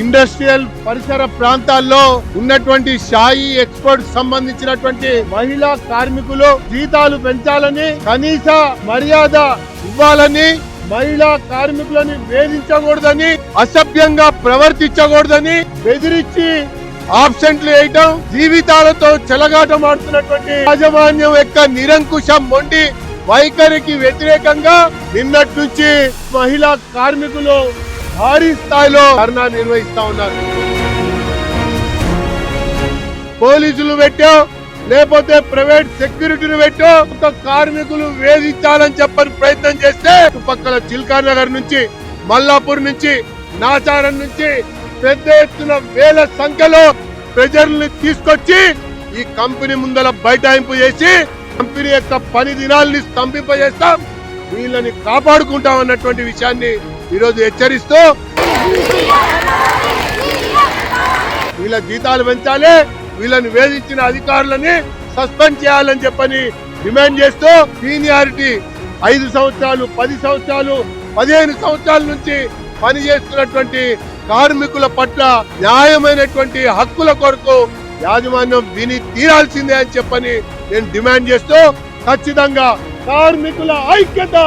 Industrial పరిసర ప్రాంతాల్లో ఉన్నటువంటి షాయి ఎక్స్పోర్ట్ సంబంధించినటువంటి మహిళా కార్మికులు జీతాలు పెంచాలని కనీస మర్యాద ఇవ్వాలని మహిళా కార్మికులని వేధించకూడదని అసభ్యంగా ప్రవర్తించకూడదని బెదిరించి ఆబ్సెంట్లు వేయటం జీవితాలతో చెలగాటమాడుతున్నటువంటి యాజమాన్యం యొక్క నిరంకుశం మొండి వైఖరికి వ్యతిరేకంగా నిన్నటి నుంచి మహిళా కార్మికులు భారీ స్థాయిలో ధర్నా నిర్వహిస్తా ఉన్నారు. పోలీసులు పెట్టో లేకపోతే ప్రైవేట్ సెక్యూరిటీని పెట్టో ఒక కార్మికులు వేధించాలని చెప్పని ప్రయత్నం చేస్తే చుట్టుపక్కల చిల్కార్ నగర్ నుంచి మల్లాపూర్ నుంచి నాచారం నుంచి పెద్ద ఎత్తున వేల సంఖ్యలో ప్రజల్ని తీసుకొచ్చి ఈ కంపెనీ ముందల బైఠాయింపు చేసి కంపెనీ యొక్క పని దినాల్ని స్తంభింపజేస్తాం. వీళ్ళని కాపాడుకుంటాం అన్నటువంటి విషయాన్ని ఈరోజు హెచ్చరిస్తూ వీళ్ళ జీతాలు పెంచాలి వీళ్ళని వేధించిన అధికారులని సస్పెండ్ చేయాలని చెప్పని డిమాండ్ చేస్తూ సీనియారిటీ ఐదు సంవత్సరాలు పది సంవత్సరాలు పదిహేను సంవత్సరాల నుంచి పనిచేస్తున్నటువంటి కార్మికుల పట్ల న్యాయమైనటువంటి హక్కుల కొరకు యాజమాన్యం విని తీరాల్సిందే అని చెప్పని నేను డిమాండ్ చేస్తూ ఖచ్చితంగా కార్మికుల ఐక్యత